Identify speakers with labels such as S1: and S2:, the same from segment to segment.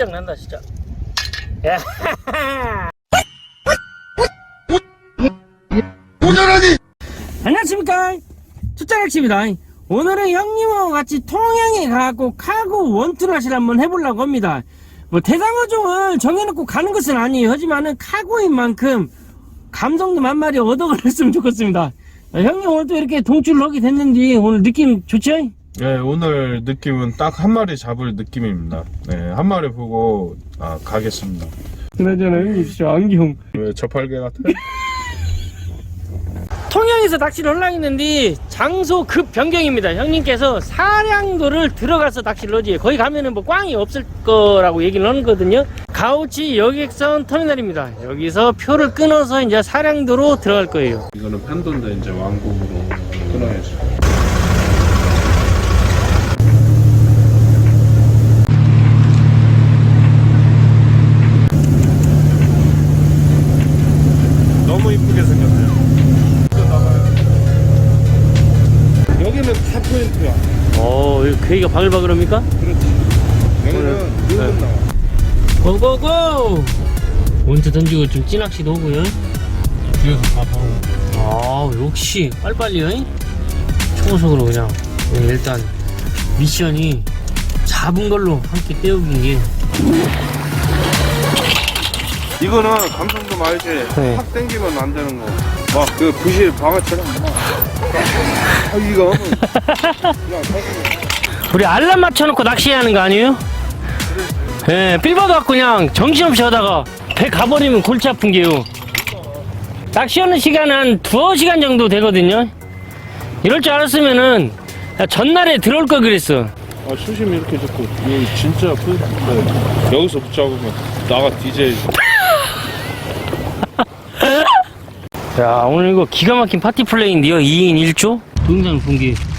S1: 끝장난다 진짜. 야. 안녕하십니까. 투자락시입니다. 오늘은 형님하고 같이 통영에 가고 카고 원투라시를 한번 해보려고 합니다. 뭐 대상어종을 정해놓고 가는 것은 아니에요. 하지만은 카고인 만큼 감성도 만마리 얻어걸렸으면 좋겠습니다. 아, 형님 오늘 또 이렇게 동출을 하게 됐는데 오늘 느낌 좋죠?
S2: 네, 오늘 느낌은 딱 한 마리 잡을 느낌입니다. 네, 한 마리 보고 아, 가겠습니다.
S1: 그나저나 형님 진짜 안경
S2: 왜 저팔계 같아?
S1: 통영에서 낚시를 하려고 했는데 장소 급 변경입니다 형님께서 사량도를 들어가서 낚시를 하지 거기 가면은 뭐 꽝이 없을 거라고 얘기를 하거든요 가오치 여객선 터미널입니다 여기서 표를 끊어서 이제 사량도로 들어갈 거예요
S2: 이거는 판돈데 이제 왕복으로 끊어야지. 너무 이쁘게 생겼네요. 여기는 탑 포인트야.
S1: 괴기가 바글바글합니까?
S2: 그렇지. 눈금
S1: 네.
S2: 나와.
S1: 고고고 원투 던지고 좀 찌낚시도 오고요
S2: 뒤에서 다 봐오.
S1: 아 역시 빨리빨리요 초고속으로 그냥 네, 일단 미션이 잡은 걸로 함께 때우긴 게
S2: 이거는 감성도 알지?
S1: 네.
S2: 확 땡기면 안 되는 거. 막 그 부실 방아처럼 막. 아, 이거. 야,
S1: 우리 알람 맞춰놓고 낚시하는 거 아니에요? 예, 갖고 그냥 정신없이 하다가 배 가버리면 골치 아픈 게요. 낚시하는 시간은 한 두어 시간 정도 되거든요. 이럴 줄 알았으면은 야, 전날에 들어올 걸 그랬어.
S2: 아, 수심 이렇게 잡고, 여기 진짜 포인트인데, 여기서 붙잡으면 나가 뒤져야지.
S1: 야, 오늘 이거 기가 막힌 파티 플레이인데요. 2인 1조? 동영상을 본 게, 나도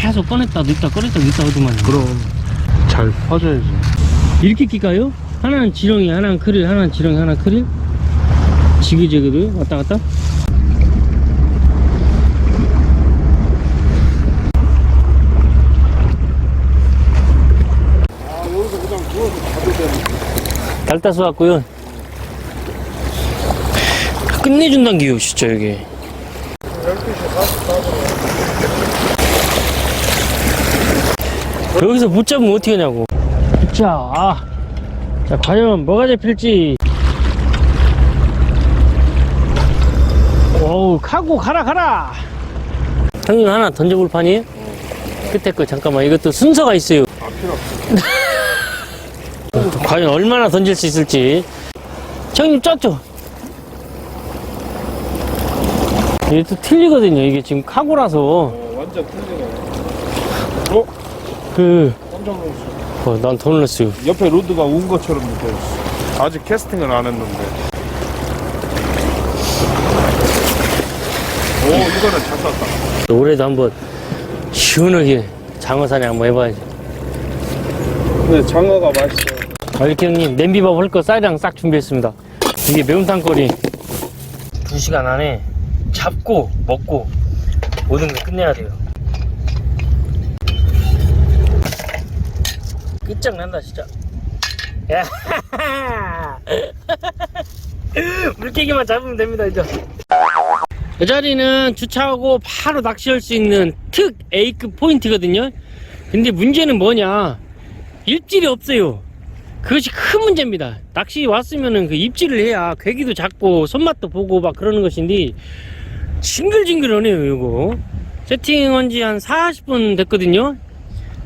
S1: 계속 꺼냈다, 넣다, 꺼냈다, 넣다 하더만.
S2: 그럼. 잘 퍼져야지.
S1: 이렇게 낄까요? 하나는 지렁이, 하나는 크릴, 하나는 지렁이, 하나 크릴? 지그재그도 왔다 갔다?
S2: 아, 여기서 그냥 누워서 자도 되는
S1: 달 따서 왔고요. 끝내준단 기요, 진짜 여기.
S2: 12시
S1: 여기서 못 잡으면 어떻게 하냐고. 자, 아. 자, 과연 뭐가 잡힐지. 어우, 가고 가라, 가라! 형님 하나 던져볼 판이에요? 끝에 거 잠깐만, 이것도 순서가 있어요.
S2: 아, 필요 없어.
S1: 과연 얼마나 던질 수 있을지. 형님 쪘죠? 이게 또 틀리거든요. 이게 지금 카고라서,
S2: 어, 완전 틀리네. 어?
S1: 그,
S2: 깜짝 놀랐어.
S1: 어, 난더 놀랐어요.
S2: 옆에 로드가 온 것처럼 느껴졌어. 아직 캐스팅을 안 했는데. 오, 이거는 잘 쐈다.
S1: 올해도 한번 시원하게 장어 사냥 한번 해봐야지.
S2: 근데 장어가 맛있어.
S1: 아, 이렇게 형님, 냄비밥 할 거 쌀이랑 싹 준비했습니다. 이게 매운탕 거리. 2시간 안에 잡고, 먹고, 모든 걸 끝내야 돼요. 끝장난다, 진짜. 야 물개기만 잡으면 됩니다, 이제. 이 자리는 주차하고 바로 낚시할 수 있는 특 A급 포인트거든요. 근데 문제는 뭐냐. 입질이 없어요. 그것이 큰 문제입니다. 낚시 왔으면은 그 입질을 해야 괴기도 잡고 손맛도 보고 막 그러는 것인데 징글징글하네요 이거 세팅한 지 한 40분 됐거든요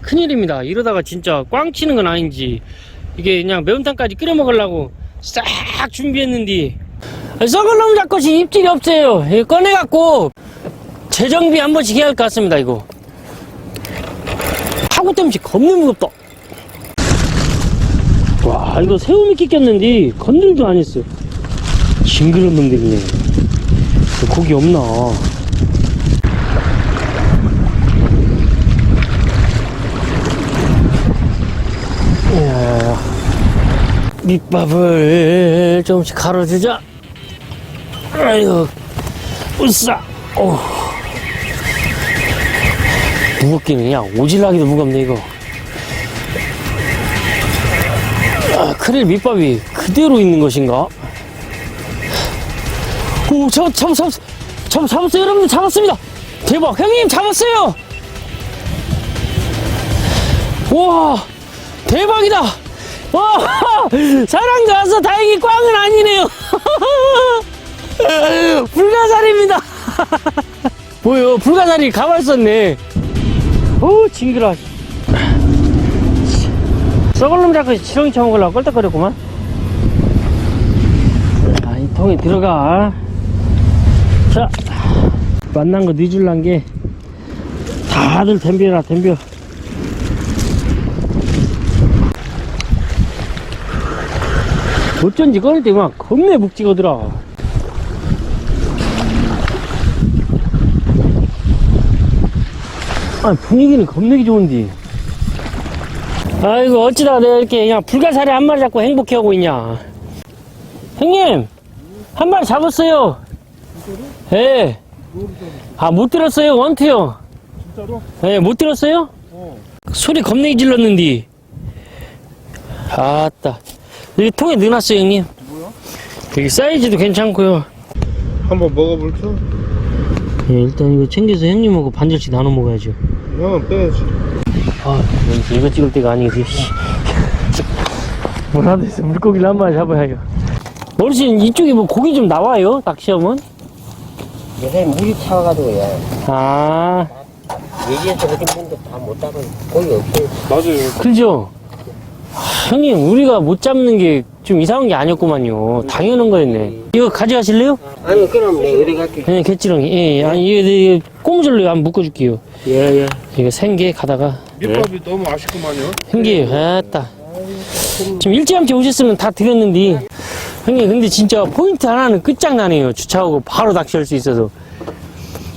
S1: 큰일입니다. 이러다가 진짜 꽝 치는 건 아닌지. 이게 그냥 매운탕까지 끓여 먹으려고 싹 준비했는데. 썩을 놈 잡것이 입질이 없어요. 꺼내갖고 재정비 한 번씩 해야 할 것 같습니다 이거. 하고 때문에 겁나 무겁다. 와 이거 새우미끼 꼈는데 건들도 안 했어 징그러운 놈들이네. 고기 없나 밑밥을 조금씩 갈아주자 아이고 으싸 오. 무겁기는 그냥 오질라기도 무겁네 이거 아, 크릴 밑밥이 그대로 있는 것인가? 오, 잡았, 잡았, 잡았, 잡았, 잡았어요. 여러분들 잡았습니다. 대박. 형님 잡았어요. 와, 대박이다. 와, 사랑 좋았어. 다행히 꽝은 아니네요. 불가사리입니다. 뭐요? 불가사리 가만 있었네. 오, 징그러. 썩을 놈 잡고 지렁이 쳐먹으려고 껄떡거렸구만. 자, 이 통에 들어가. 자, 만난 거 늦을란 게 다들 덤벼라, 덤벼. 어쩐지 꺼낼 때 막 겁내 묵직하더라. 아 분위기는 겁내기 좋은데. 아이고 어찌다 내가 이렇게 그냥 불가사리 한 마리 잡고 행복해하고 있냐. 형님 한 마리 잡았어요. 예. 아 못 들었어요 원투요.
S2: 진짜로?
S1: 예, 못 들었어요?
S2: 어.
S1: 소리 겁내기 질렀는데. 아따. 여기 통에 넣어놨어요, 형님.
S2: 뭐야?
S1: 여기 사이즈도 괜찮고요.
S2: 한번 먹어볼까?
S1: 예, 일단 이거 챙겨서 형님하고 반절씩 나눠 먹어야죠.
S2: 형은 빼야지.
S1: 아, 여기서 이거 찍을 때가 아니겠지. 씨. 뭐라도 해서 물고기를 한 마리 잡아야죠. 어르신, 이쪽에 뭐 고기 좀 나와요? 낚시하면?
S3: 요새 물이 차가지고요.
S1: 아,
S3: 얘기해서 어디 분도 다못 잡은 거의 없어요.
S2: 맞아요.
S1: 그죠? 아, 형님, 우리가 못 잡는 게 좀 이상한 게 아니었구만요. 당연한 거였네. 이거 가져가실래요?
S3: 아니, 그럼 내가 어디 갈게.
S1: 네, 개찌렁이. 예, 예. 아니, 이거, 이거 꽁질로 한번 묶어줄게요.
S3: 예, 예.
S1: 이거 생게 가다가.
S2: 밑밥이 너무 아쉽구만요.
S1: 형님, 아따. 지금 일찌감치 오셨으면 다 드렸는데. 형님, 근데 진짜 포인트 하나는 끝장나네요. 주차하고 바로 낚시할 수 있어서.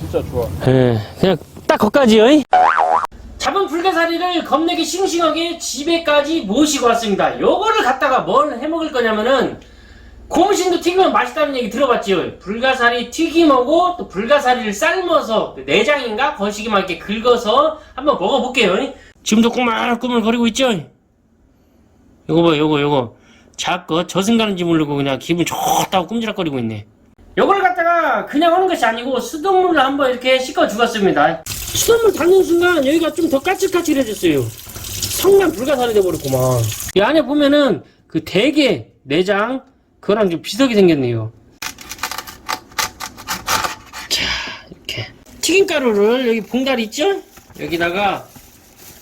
S2: 진짜 좋아.
S1: 예, 그냥 딱 거기까지요. 이? 잡은 불가사리를 겁내게 싱싱하게 집에까지 모시고 왔습니다. 요거를 갖다가 뭘 해먹을 거냐면은 고무신도 튀기면 맛있다는 얘기 들어봤지요. 불가사리 튀김하고 또 불가사리를 삶아서 그 내장인가 거시기만 이렇게 긁어서 한번 먹어볼게요. 이? 지금도 꼬물꼬물 거리고 있죠. 요거 봐, 요거 요거. 자꾸 저승 가는지 모르고 그냥 기분 좋다고 꼼지락거리고 있네. 요걸 갖다가 그냥 하는 것이 아니고 수돗물로 한번 이렇게 씻어 주었습니다. 수돗물 닿는 순간 여기가 좀 더 까칠까칠해졌어요. 성난 불가사리 돼버렸구만. 이 안에 보면은 그 대게 내장 그거랑 좀 비슷하게 생겼네요. 자 이렇게 튀김가루를 여기 봉다리 있죠? 여기다가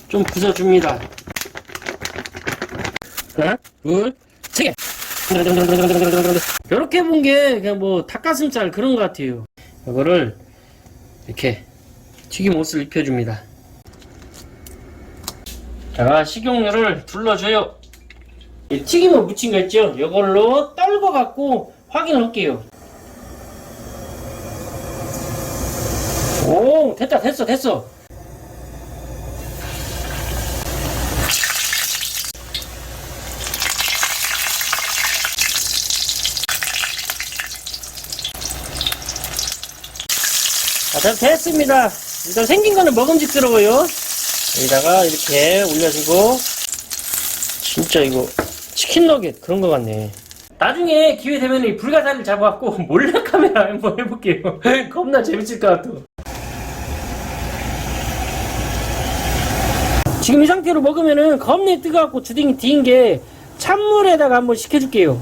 S1: 좀 부숴줍니다. 하나, 둘, 세 개. 이렇게 본 게 그냥 뭐 닭가슴살 그런 것 같아요. 이거를 이렇게 튀김 옷을 입혀줍니다. 자, 식용유를 둘러줘요. 이 튀김을 묻힌 거 있죠? 이걸로 떨궈 갖고 확인을 할게요. 오, 됐다, 됐어, 됐어. 자, 다 됐습니다. 일단 생긴 거는 먹음직스러워요. 여기다가 이렇게 올려주고, 진짜 이거 치킨 너겟 그런 거 같네. 나중에 기회 되면 이 불가사리를 잡아갖고 몰래 카메라 한번 해볼게요. 겁나 재밌을 것 같아. 지금 이 상태로 먹으면은 겁내 뜨거워갖고 주둥이 뒤인 게 찬물에다가 한번 식혀줄게요.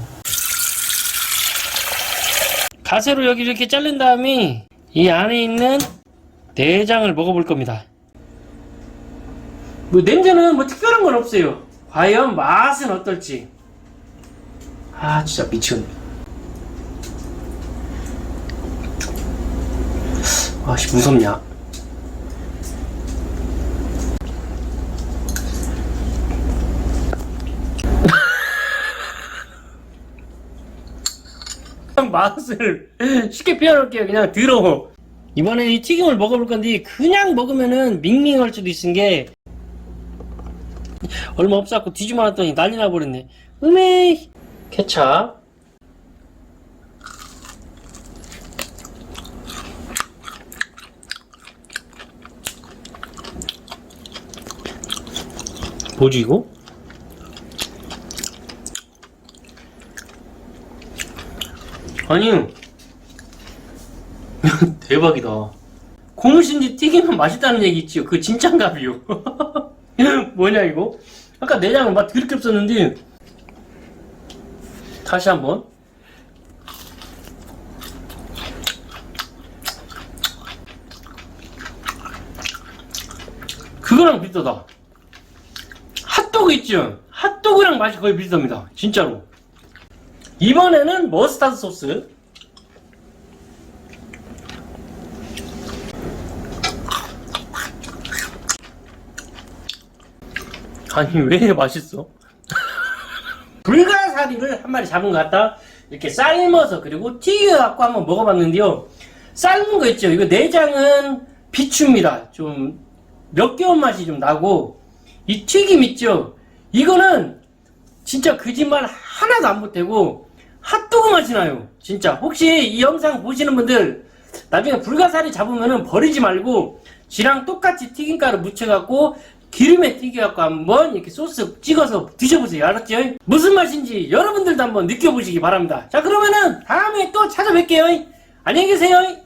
S1: 가세로 여기 이렇게 자른 다음에 이 안에 있는 내장을 먹어볼 겁니다. 뭐 냄새는 뭐 특별한 건 없어요. 과연 맛은 어떨지. 아 진짜 미치겠네. 아씨 무섭냐? 맛을 쉽게 표현할게요. 그냥 더러워. 이번에 이 튀김을 먹어볼 건데 그냥 먹으면은 밍밍할 수도 있은 게 얼마 없어갖고 뒤집어 놨더니 난리 나버렸네. 음메 케찹. 뭐지 이거? 아니요. 대박이다. 고무신지 튀기면 맛있다는 얘기 있지요 그 진짠가비요. 뭐냐 이거? 아까 내장은 맛 그렇게 없었는데. 다시 한번. 그거랑 비슷하다. 핫도그 있죠? 핫도그랑 맛이 거의 비슷합니다. 진짜로. 이번에는 머스타드 소스 아니 왜 맛있어? 불가사리를 한 마리 잡은 것 같다? 이렇게 삶아서 그리고 튀겨갖고 한번 먹어봤는데요. 삶은 거 있죠. 이거 내장은 비추입니다. 좀몇 개월 맛이 좀 나고 이 튀김 있죠. 이거는 진짜 거짓말 하나도 안 보태고 핫도그 맛이 나요. 진짜. 혹시 이 영상 보시는 분들 나중에 불가사리 잡으면은 버리지 말고 지랑 똑같이 튀김가루 묻혀갖고 기름에 튀겨갖고 한번 이렇게 소스 찍어서 드셔보세요. 알았죠? 무슨 맛인지 여러분들도 한번 느껴보시기 바랍니다. 자 그러면은 다음에 또 찾아뵐게요. 안녕히 계세요